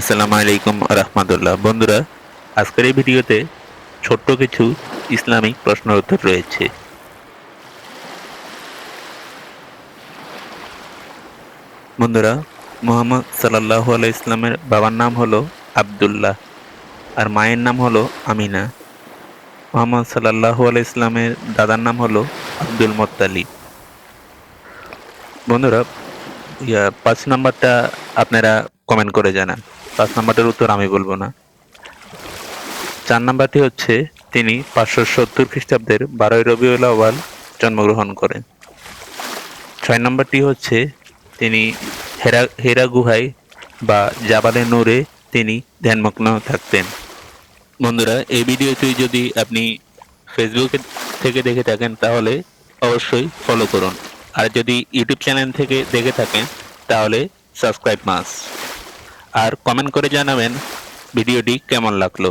আসসালামু আলাইকুম রহমতুল্লাহ। বন্ধুরা, আজকের এই ভিডিওতে ছোট্ট কিছু ইসলামিক প্রশ্নের উত্তর রয়েছে। বন্ধুরা, মোহাম্মদ সাল্লাহ আলাই ইসলামের বাবার নাম হলো আবদুল্লাহ আর মায়ের নাম হলো আমিনা। মোহাম্মদ সাল্লাহ আলাই ইসলামের দাদার নাম হলো আব্দুল মোত্তালিব। বন্ধুরা, ইয়া পাঁচ নাম্বারটা আপনারা কমেন্ট করে জানান। পাঁচ নাম্বারটার উত্তর আমি বলব না। চার নাম্বারটি হচ্ছে, তিনি পাঁচশো সত্তর খ্রিস্টাব্দের বারোই রবিউল আওয়াল জন্মগ্রহণ করেন। ছয় নম্বরটি হচ্ছে, তিনি হেরা হেরা গুহায় বা জাবালে নূরে তিনি ধ্যানমগ্ন থাকতেন। বন্ধুরা, এই ভিডিওটি যদি আপনি ফেসবুকে থেকে দেখে থাকেন, তাহলে অবশ্যই ফলো করুন। আর যদি ইউটিউব চ্যানেল থেকে দেখে থাকেন, তাহলে সাবস্ক্রাইব মাস। আর কমেন্ট করে জানাবেন ভিডিওটি কেমন লাগল।